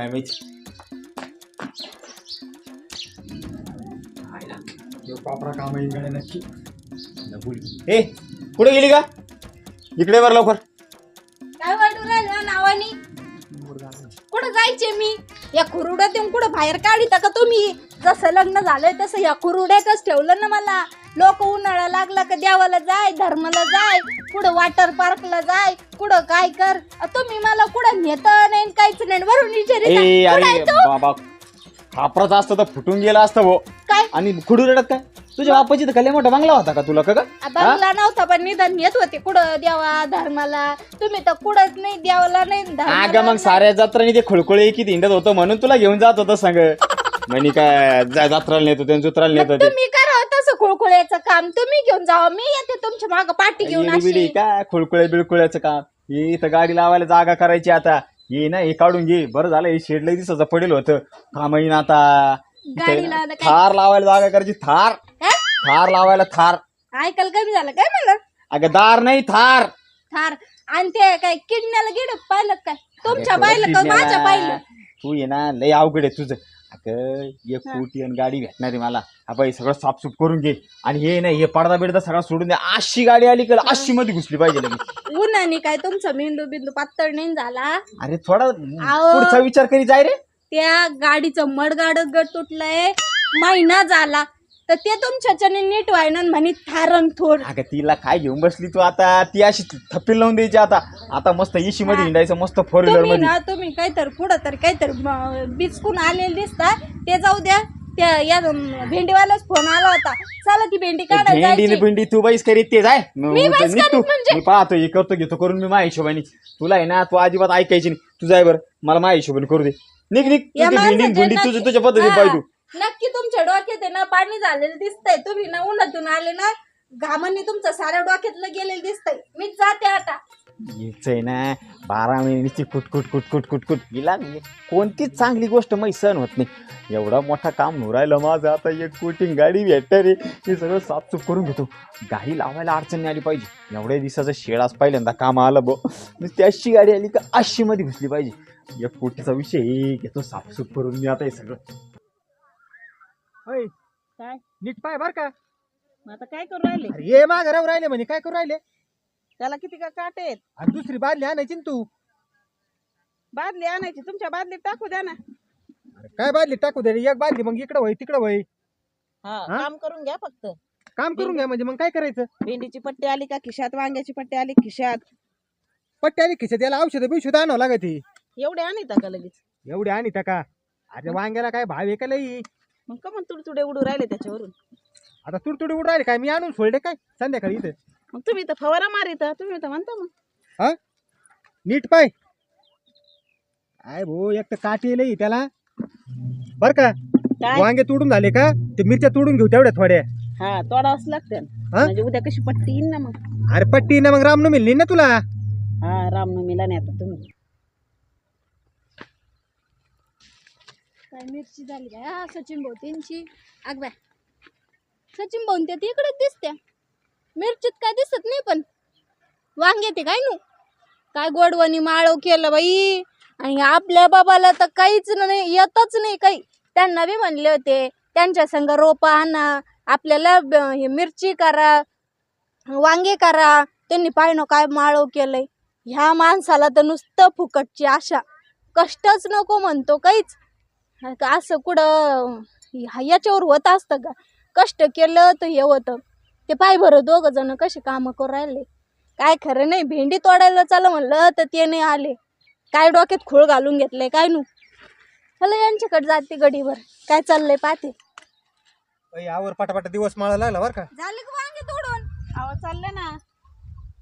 काय माहिती पापरा काम नक्की. ए कुठे गेली का? इकडे वर लवकर. काय वाटू राहिलं नावानी? कुठं जायचे मी? या खुरुड्यात येऊन कुठं बाहेर काढिता का तुम्ही? जसं लग्न झालंय तसं या खुरुड्यातच ठेवलं ना मला. लोक उन्हाळा लागला का देवाला जाय धर्माला जाय कुठं वॉटर पार्कला जाय कुठं काय कर? अ, तुम्ही मला कुठं नेत नाही न काहीच नाही वरून ए विचारिता अरे तू? बाबा खापराचं असतं तर फुटून गेला असतं भो. काय? आणि खुडू रडत काय? तुझ्या बापाची तर खाली मोठा बंगला होता का तुला का ग? आ, बंगला नव्हता पण निदान येत होते कुठं देवा धर्माला? तुम्ही तर कुठंच नाही देवाला नाही अगं धर्माला मग नाही. साऱ्या जत्रांनी ते खुळखुळे किती हिंडत होतं म्हणून तुला घेऊन जात होतं सांग. म्हणे काय जा- जत्राला नेतो ते जुत्राला नेतो मग ते. तुम्ही तसं खुळखुळ्याचं काम तुम्ही घेऊन जावा. मी येते तुमच्या माग पाठी घेऊन येडी बिडी अशी. काय खुळखुळे बिळकुळ्याचं काम? हे इथं गाडी लावायला जागा करायची आता. ये ना हे काढून घे. बरं झालं हे शेडला दिसाचं पडेल होतं. काम येईन आता. इथं गाडी लावायला काय? थार लावायला जागा करायची थार. हा? थार लावायला थार. ऐकायला कमी झालं काय मला अगं दार नाही थार. थार. आणि ते काय किडण्याला गिड पाहिलं काय? तुमच्या अगं, पाहिलं का किडण्याला. माझ्या पाहिलं तू ये ना लय अवघड आहे तुझं. अगं एक कोटी आणि गाडी भेटणार आहे मला. हा बाई सगळं साफसूफ करून घे. आणि हे नाही हे पडदा बिडदा सगळा सोडून दे. अशी गाडी आली का अशी मध्ये घुसली पाहिजे लगेच. उन्हाने काय तुमचा मेंदू बिंदू पातळ नाही झाला? अरे थोडा. पुढचा विचार करी जाय रे. त्या गाडीचं मडगाड गट तुटलंय. महिना झाला. तर ते तुमच्याच्याने नीट व्हायना म्हणे थारण थोड अगं तिला काय घेऊन बसली तू आता? ती अशी थप्पी लावून द्यायची आता. आता मस्त एसी मध्ये हिंडायचं मस्त फोर व्हीलर तुम्ही मध्ये. ना तुम्ही काहीतरी पुढं तर काहीतरी म, बिचकून आलेले दिसता. ते जाऊ द्या. त्या या भेंडीवालाच फोन आला होता. चला ती भेंडी काढायला भेंडी जायची. भेंडी तू बाईस करीत ते जाय. मी बाईस निघ तू करीत म्हणजे? मी पाहतो हे करतो घेतो करून मी माझ्या हिशोबाने. तुला आहे ना तू अजिबात ऐकायची नाही. तू जाय बरं. मला माझ्या हिशोबाने करू दे. निघ निघ. या तुझी भेंडी माणसाच्या भेंडी नक्की- तुझ्या तुझ्या पद्धतीने पाहिजे तू. नक्की तुमच्या डोक्यात आहे ना पाणी झालेलं दिसतंय. तुम्ही ना उन्हातून आले ना घामाने तुमचं साऱ्या डोक्यातलं गेलेलं दिसतंय. मी जाते आता. हेच आहे ना बारा महिन्याची कुटकुट कुटकुट कुटकुट. हिला कोणतीच चांगली गोष्ट माही सहन होत नाही. एवढा मोठा काम राहिलं माझं. आता एक कोटिंग गाडी भेटणार रे. हे सगळं साफसूफ करून घेतो. गाडी लावायला अडचण नाही आली पाहिजे. एवढ्या दिवसाचा शेड आज पहिल्यांदा काम आलं बो नुसती अशी गाडी आली का अशी मध्ये घुसली पाहिजे. एक कोटीचा विषय घेतो साफसूफ करून मी आता हे सगळं. होय काय? नीट पाय बर का. आता काय करू राहिले? अरे ये माग राव राहिले म्हणजे काय करू राहिले? त्याला किती का काटे आहेत? आणि दुसरी बादली आणायची ना तू. बादली आणायची तुमच्या बादलीत टाकू द्या ना. अरे काय बादली टाकू दे रे, एक बादली मग इकडं वय तिकडं वय. हा हा? काम करून घ्या फक्त. काम करून घ्या म्हणजे मग काय करायचं? भेंडीची पट्टी आली का खिशात? वांग्याची पट्टी आली खिशात? पट्टी आली खिशात? याला औषध बिषध आणावं लागत. ही एवढे आणता का लगेच? एवढी आणि का? अरे वांग्याला काय भाव आहे का लई? मग का मग तुडतुडे उडू राहिले त्याच्यावरून. आता तुडतुडी उड राहिले काय? मी आणून सोडले काय संध्याकाळी इथं? मग तुम्ही तर फवारा मारिता तुम्ही तर म्हणता मग. हा? नीट पाय. काय भाऊ एक तर काठी लई त्याला. बर का? काय? वांगे तोडून झाले का? ते मिरच्या तोडून घेऊ तेवढ्या थोड्या. हा तोडावंच लागतं. हा? म्हणजे उद्या कशी पट्टी येईन ना मग. अरे पट्टी ना मग रामनवमी ना तुला? हा रामनवमीला नेता तुम्ही. काय मिरची झाली काय हा सचिन भाऊतींची आग बाय. सचिन भाऊन त्या तिकडेच दिसत्या. मिरचीत काय दिसत नाही पण. वांगे ते काय नू? काय गोडवणी माळव केलं बाई. आणि आपल्या बाबाला तर काहीच नाही येतच नाही काही. त्यांना बी म्हणले होते त्यांच्या संग रोप आणा आपल्याला हे मिरची करा वांगे करा. त्यांनी पाहिणं काय माळव केलंय. ह्या माणसाला तर नुसतं फुकटची आशा. कष्टच नको म्हणतो काहीच. असं कुठं ह्या- याच्यावर होत असतं का? कष्ट केलं तर हे होतं. ते पाय बरं दोघं जण कसे कामं करू राहिले? काय खरं नाही भेंडी तोडायला चाल म्हणलं तर ते नाही आले. काय डोक्यात खूळ घालून घेतलंय काय नू? चला यांच्याकडे जाते गडीवर. काय चाललंय पाहते. अय, आवर पटापटा दिवस माळा लागला बर का? झाले का वांगे तोडून? अहो चाललं ना.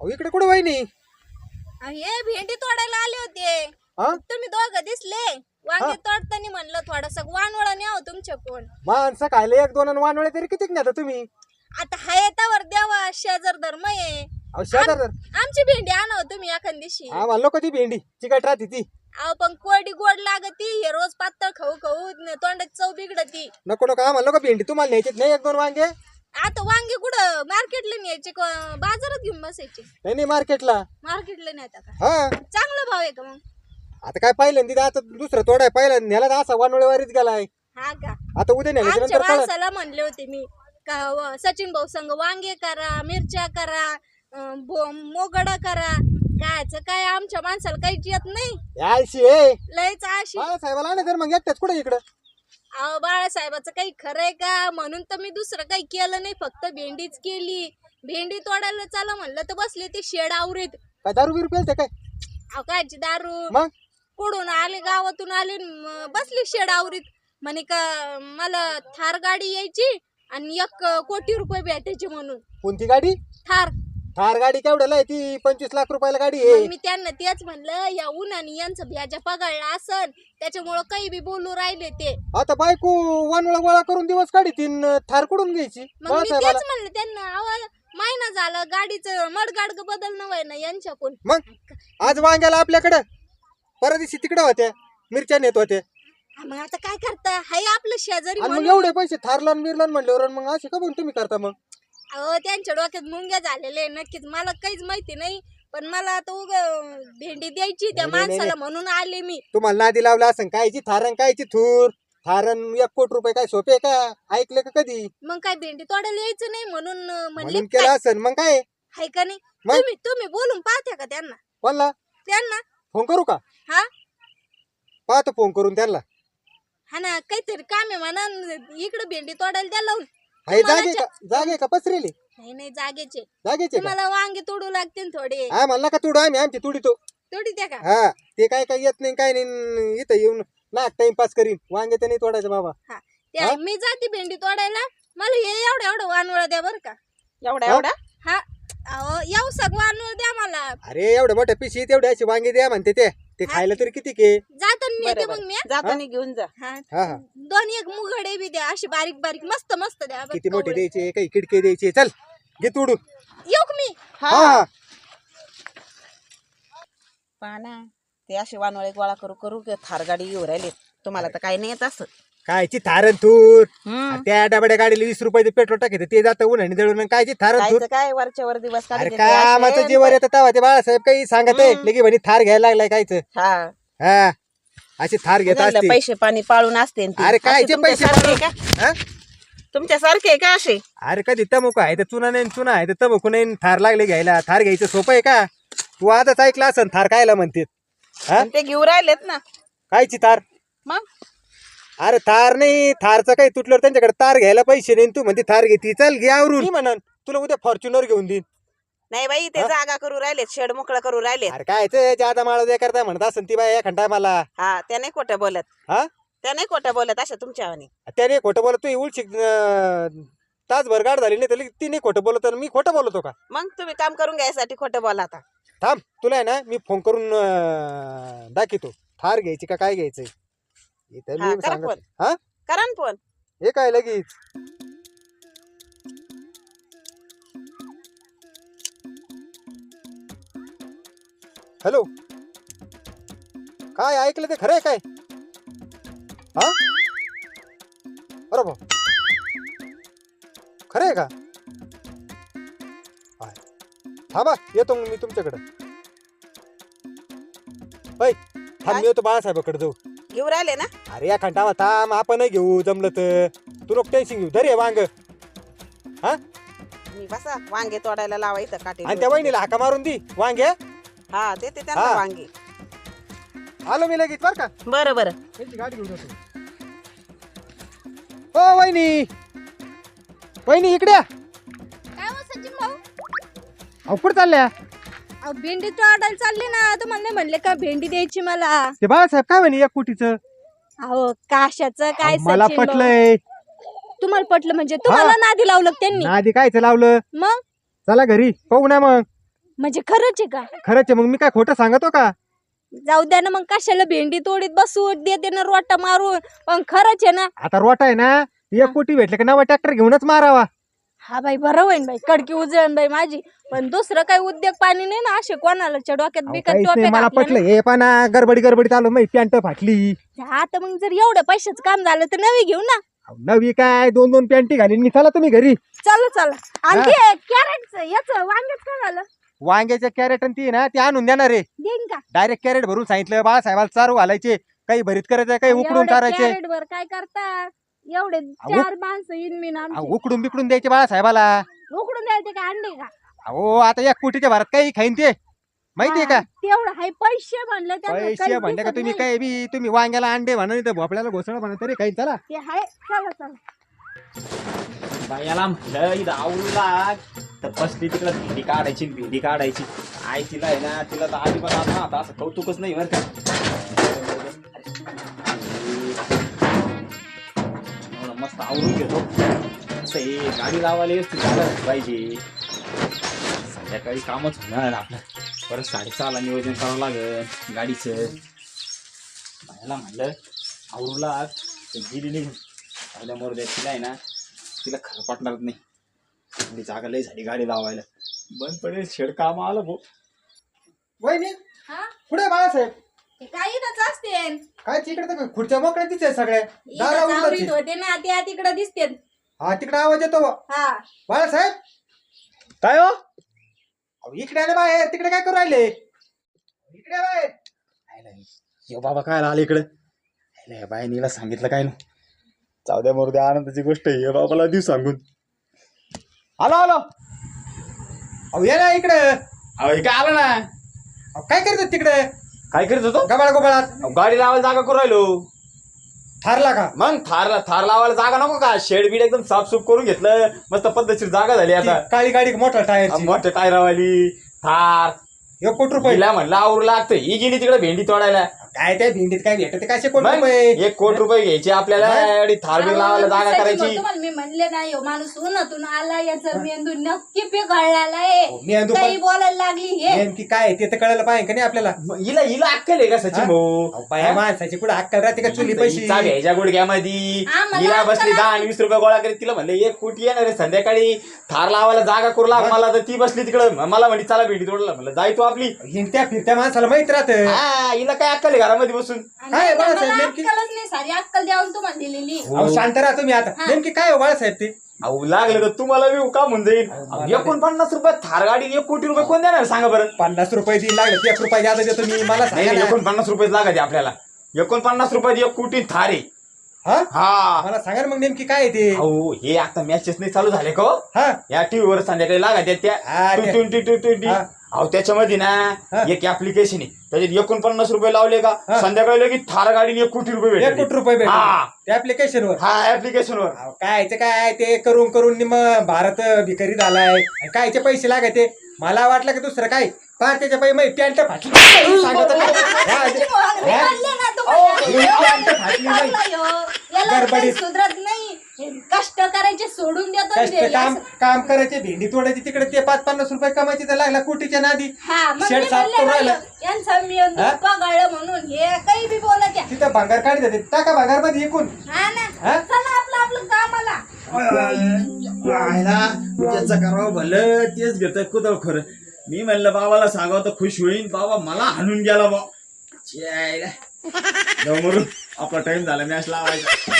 अहो इकडे कुठं वहिनी? हे भेंडी तोडायला आले होते. हा तुम्ही दोघं दिसले. वांगे तोडताना म्हणलं थोडंसं. वानवळा न्यावं तुमच्या कोण माणसं खायला एक दोन वानवळे तरी किती नेता तुम्ही? आता हायतावर द्यावा शेजार धर्म आहे. अहो शेजार आमची भेंडी आणावं तुम्ही एखाद दिवशी. आम्हाला नको ती भेंडी. चिकट राहते ती. अहो पण कोरडी गोड लागती. हे रोज पातळ खाऊ खाऊ न तोंडाची चव बिघडती. नको नको आम्हाला नको भेंडी. तुम्हाला न्यायची नाही एक दोन वांगे? नाही आता वांगे कुठं? मार्केटला न्यायचे का बाजारात घेऊन बसायचे. नाही मार्केटला. मार्केटला नाही आता का? हा. चांगला भाव आहे का मग? आता काय पहिल्यांदा आता दुसरं तोडाय पहिल्यांदा न्याला तर असा वानोळेवारीच गेलाय. हा का? आता उद्या नेल्याच्या आमच्या नंतर कळत माणसाला म्हणले होते मी का व- सचिन भाऊ संग वांगे करा मिरच्या करा अं, मोगड करा. कायच काय आमच्या माणसाला काहीच येत नाही. यायशी ए लयच अशी बाळासाहेबाला नाही तर मग एकट्याच कुठे इकडं? अहो बाळासाहेबाचं काही खरंय का? म्हणून तर मी दुसरं काही केलं नाही फक्त भेंडीच केली. भेंडी तोडायला चाला म्हणलं तर बसले ते शेड आवरीत. काय दारू बिरू पेलते काय? अहो कायची दारू? मग? कुठून आले गावातून आले न बसली शेड आवरीत म्हणे का मला थार गाडी यायची आणि एक कोटी रुपये भेटायचे म्हणून. कोणती गाडी? थार. थार गाडी केवढ्याला आहे? ती पंचवीस लाख रुपयाला गाडी मग आहे मी त्यांना तेच म्हणलं या उन्हाने यांचं ब्याजा पगाळला असन त्याच्यामुळं काही बी बोलू राहिले ते. आता बायको वानोळा गोळा करून दिवस काढी तीन थार कुठून घ्यायची? मग मी बाळासाहेबाला. तेच म्हणलं त्यांना अहो, महिना झाला गाडीचं मडगाडग बदलणं व्हाय ना यांच्याकडून. मग? आज वांग्याला आपल्याकडं? परवा दिवशी तिकडे होत्या मिरच्या नेत होत्या. मग आता काय करता? हाय आपलं शेजारी आणि मग म्हणून. एवढे पैसे थारलान बिरलान म्हणल्यावर मग असे का म्हणून तुम्ही करता मग? अहो त्यांच्या डोक्यात मुंग्या झालेले नक्कीच मला काहीच माहिती नाही पण मला आता उग भेंडी द्यायची त्या नाही, नाही, माणसाला म्हणून आले मी. तुम्हाला नादी लावला असं कायची थारण कायची थूर? थारण एक कोटी रुपये काय सोपे का? ऐकले का कधी? मग काय भेंडी तोडायला यायचं नाही म्हणून अं, म्हणले म्हणून केलं असन मग काय? हाय का नाही? मग? तुम्ही तुम्ही बोलून पाहत्या का त्यांना? कोणला? त्यांना? फोन करू का? हा? पाहतो फोन करून त्यांना. हा ना काहीतरी काम आहे म्हणा इकडे भेंडी तोडायला द्या लावून. तुम्हाला जागे का? जागे का? पसरेली? नाही नाही जागेचे. जागेचे का? तुम्हाला वांगे तोडू लागतील थोडे. हा म्हणला का तुडू? आम्ही आमची तुडी तो. तोडी द्या का? हा ते काय काय येत नाही काय नाही इथं येऊन नाक टाइमपास करीन. वांगे तर नाही तोडायचं बाबा. हा त्या मी जाते भेंडी तोडायला. मला हे एवढं एवढं वानवळ द्या बरं का. एवढा हा? एवढा हा. अहो येऊ द्या मला. अरे एवढ्या मोठ्या पिशी तेवढे अशी वांगे द्या म्हणते ते. ते खायला तरी किती के? मग मी. जाताना घेऊन जा. हा. हा हा. दोन एक मुघडे बी द्या अशी बारीक बारीक मस्त मस्त द्या बरं किती मोठे कवळे. द्यायचे काही किडके द्यायचे. चल घे तोडून. येऊ का मी? हा. हा पाना ते असे वानवळे गोळा करू करू की थार गाडी येऊ राहिले. तुम्हाला तर काही नाही येत असं. कायची थारण हम्म. त्या डबड्या गाडीला वीस रुपयाचे पेट्रोल टाकायचं ते जातं उन्हाने जळून कायची थारण कायचं काय वरच्या वर दिवस अरे काढायचे काय ते असे. आम्हाला जीवर येतं तेव्हा ते बाळासाहेब काही सांगत आहे. लगे म्हणे थार घ्यायला लागलाय कायच हा. हा. अशी थार घेत असते. पैसे पाणी पाळून असते न ते. अरे काय असे जे पैसे तुमच्यासारखे पाळून? का? हा? तुमच्यासारखे का असे? अरे कधी तमुक आहे तर चुना नाही चुना आहे तर तमुक नाही थार लागले घ्यायला. थार घ्यायचं सोपं आहे का? तू आजच ऐकला असन थार कायला म्हणते हा? पण ते घेऊ राहिलेत ना. कायची तार मग? अरे थार नाही थारचं काही तुटल्यावर त्यांच्याकडे तार घ्यायला पैसे नाही तू म्हणते थार घेती चल घे आवरून. मी म्हणन तुला उद्या फॉर्च्युनर घेऊन देईन. नाही बाई ते जागा करू राहिलेत शेड मोकळं करू राहिलेत. अरे काय ते जादा माळा दे करता म्हणत असन ती बाय एखादा मला हा त्या नाही खोटं बोलत. हा? त्या नाही खोटं बोलत अशा तुमच्या त्याने खोटं बोलत तू उलशी तासभर गाड झाली नाही तर ती नाही खोटं बोलत तर मी खोटं बोलतो का? मग तुम्ही काम करून घ्यायसाठी खोटं बोला आता. थांब तुला आहे ना मी फोन करून अं, दाखवतो. थार घ्यायची का काय घ्यायचंय? इथं हा, मी करा सांगत. हा? करा ना फोन. हे काय लगेच? हॅलो? काय ऐकलं ते खरं आहे काय? हा? बरोबर. खरं आहे का? हाय. थांबा येतो मग मी तुमच्याकडं. होय थांब काय? मी येतो बाळासाहेबाकडे जाऊ. घेऊ राहिले ना? अरे या खंडावा थांब. आपण घेऊ. जमलं तर. तू नको टेन्शन घेऊ. धर हे वांग. आणि मी बसा. वांगे तोडायला लावा इथं काटे त्या वहिनीला हाका मारून दी. वांगे हा? देते त्यांना हा. वांगे. आलो मी लगेच बर का? बरं बरं. त्यांची गाडी घेऊन येतो हो वहिनी. वहिनी इकडे या. काय हो सचिन भाऊ? अहो कुठं चालल्या? अहो भेंडी तोडायला चालली ना. तर म्हणले म्हणले का भेंडी द्यायची मला? ते बाळासाहेब काय म्हणे एक कोटीचं? अहो काशाचं काय मला सचिन भाऊ? पटलंय. तुम्हाला पटलं म्हणजे तुम्हाला नादी लावलं का त्यांनी? आधी कायचं लावलं? मग? चला घरी पाहू ना मग. म्हणजे खरंच आहे का? खरंच आहे, मग मी काय खोटं सांगतो का? जाऊ द्या ना मग कशाला भेंडी तोडीत बसू? देते ना रोटा मारून. पण खरंच आहे ना? आता रोटा आहे ना? एक कोटी भेटले का नवा ट्रॅक्टर घेऊनच मारावा. हा बाई बरं होईन बाई कडकी उजळण बाई माझी. पण दुसरं काही उद्योग पाणी नाही ना असे कोणाला डोक्यात अहो, बिकट काहीच नाही टोप्या मला पटलं हे पण गडबडी गडबडीत आलो मग पॅन्ट फाटली. आता मग जर एवढं पैशाचं काम झालं तर नवी घेऊ ना. अहो, नवी काय दोन दोन पॅन्टी घालीन मी चला तुम्ही घरी. चला चला. आणि ते कॅरेटचं याच वांग्याच काय झालं? वांग्याच्या कॅरेट ती ना ती आणून देणार देईन का? डायरेक्ट कॅरेट भरून सांगितलं बाळासाहेबाला चारू घालायचे काही भरीत करायचं काही उकडून चारायचे वर काय करता? एवढे अहो. चार माणसं येईन मी ना अहो, उकडून बिकडून द्यायचे बाळासाहेबाला. उकडून द्यायचे का अंडे का? अहो आता या कोटीच्या भरात काही खाईन ते. माहितीये का? हा, तेवढं हाय पैसे म्हणलं त्यांना पैसे म्हणले का दिसत तुम्ही नाही. काय बी तुम्ही वांग्याला अंडे म्हणा नाही तर भोपळ्याला घोसळा म्हणा तरी काही चला. ते हाय चला चला. बायाला म्हणलं इथं आवडू लाग. तर बसली तिकडं भेंडी काढायची न भेंडी काढायची. आई तिला आहे ना तिला तर अजिबात आता आता असं कौतुकच नाही बरं का. मस्त आवडून घेतो. असं हे गाडी लावायला झालं पाहिजे. संध्याकाळी कामच होणार आपलं. परत साडेसहाला नियोजन करावं लागेल गाडीचं. बायाला म्हणलं तर गेली निघून पहिल्यामुळे द्या तिला आहे ना तिला खरं पटणार नाही. आणि जागा लय झाली गाडी लावायला. बंद पडेल शेड काम आलं भाऊ वहिनी हा? पुढे बाळासाहेब? ते काही इथंच असते काय तिकडे तर खुर्च्या मोकळ्या दिसते सगळ्या. दारा इथंच उघडची. आवरीत होते ना त्या तिकडे दिसते हा तिकडे आवाज येतो. हा. बाळासाहेब! काय हो? अहो, इकडे आले बाहेर. तिकडे काय करू राहिले? इकडे या बाहेर. यो बाबा काय आलं इकडे? बाय नीला सांगितलं काय ना जाऊ द्या मरू द्या. आनंदाची गोष्ट आहे. हे बाबाला देऊ सांगून. आलो आलो. अहो या ना इकडे. अहो हे काय आलं ना? अहो, काय करतात तिकडे? काय करत होतो? गबाळ गोबाळात अहो, गाडी लावायला जागा करू राहिलो. थारला का? मग थार थार लावायला जागा नको का? शेड बीड एकदम साफसूफ करून घेतलं. मस्त पद्धतशीर जागा झाली आता. काळी गाडी मोठा टायर मोठ्या टायरावाली थार. एक कोटी रुपये. म्हणलं आवरू लागतं ही गेली तिकडे भेंडी तोडायला. काय त्या भिंडीत काय भेटत काय मग रुपये? एक कोटी रुपये घ्यायचे आपल्याला आणि थार बीर लावायला जागा करायची. तुम्हाला मी म्हणले ना यो माणूस उन्हातून आला याचा मेंदू नक्की पिघळलेला आहे मेंदू काही बोलायला लागली हे. नेमकी काय आहे ते तर कळायला पाहिजे का नाही आपल्याला? मग हिला हिला अक्कल आहे का सचिन हा? भाऊ? अहो, बाया माणसाची कुठे अक्कल राहते का चुली पैशी हिचा घ्यायच्या गुडघ्यामध्ये. आम्हाला हिला बसली अक्कल दहा आणि वीस रुपये गोळा करीत तिला म्हणलं एक कोटी येणार आहे संध्याकाळी थार लावायला जागा करू लाग मला तर ती बसली तिकडं. मला म्हणे चला भेंडी तोडला म्हणलं जाय तू आपली. हिंडत्या फिरत्या माणसाला माहीत राहत. हा हिला काय अक्कल आहे? घरामध्ये बसून. काय मला बाळासाहेब, नेमकी- अक्कलच नाही सारी अक्कल द्यावून तुम्हाला दिलेली. अहो शांत राहा तुम्ही आता. हा. नेमकी काय हो बाळासाहेब ते? अहो लागलं तर तुम्हाला बी का म्हणून जाईल अहो, एकोणपन्नास रुपये थार गाडी एक कोटी रुपये कोण देणार? सांगा बरं. पन्नास रुपये देईल लागले एक रुपये जादा देतो मी. मला नाही सांगा नाही, ना. एकोणपन्नास रुपये लागायचे आपल्याला. एकोणपन्नास रुपयात एक कोटी थार आहे. हा? हा. मला सांगा ना मग नेमकी काय आहे ते? अहो हे आता मॅचेस नाही चालू झाले का हो? हा. या टीव्ही वर संध्याकाळी लागायच्या त्या. हा, ते- ट्वेंटी ट्वेंटी. हा. अहो त्याच्यामध्ये ना हा. एक ऍप्लिकेशन आहे त्याच्यात एकोणपन्नास रुपये लावले का हा. संध्याकाळी लगेच थार गाडीने एक कोटी रुपये एक भेटले कोटी रुपये हा. भेटले ऍप्लिकेशन वर हा ऍप्लिकेशन वर अहो, काय ते काय ते करून करून निम भारत भिकारी झालाय आणि कायचे पैसे लागायचे मला वाटलं की दुसरं काय पार त्याच्या पायी मग पॅन्ट फाटली सांगतो काय? हा, ते- हा? ना. अहो, ही पॅन्ट गडबडीत. सुधरत नाही हे कष्ट करायचे सोडून देतो कष्ट ते. काम असं- काम करायचे भेंडी तोडायची तिकडे ते पाच पन्नास रुपये कमायचे तर लागला कोटीच्या नादी हा मग शेड मी साफ म्हणले राहिला. यांचा हा? पगळलं म्हणून हे काही बी बोलत आहे. तिथं भांगार काढी जाते टाका भांगारमध्ये एकूण हा ना हा? चला आपलं आपलं कामाला त्याचं करावं भलं तेच घेत कुदळ खरं मी म्हणलं बाबाला सांगावं तर खुश होईन बाबा मला हाणून गेला बा. जाऊ आपला टाइम झाला मॅच लावायचा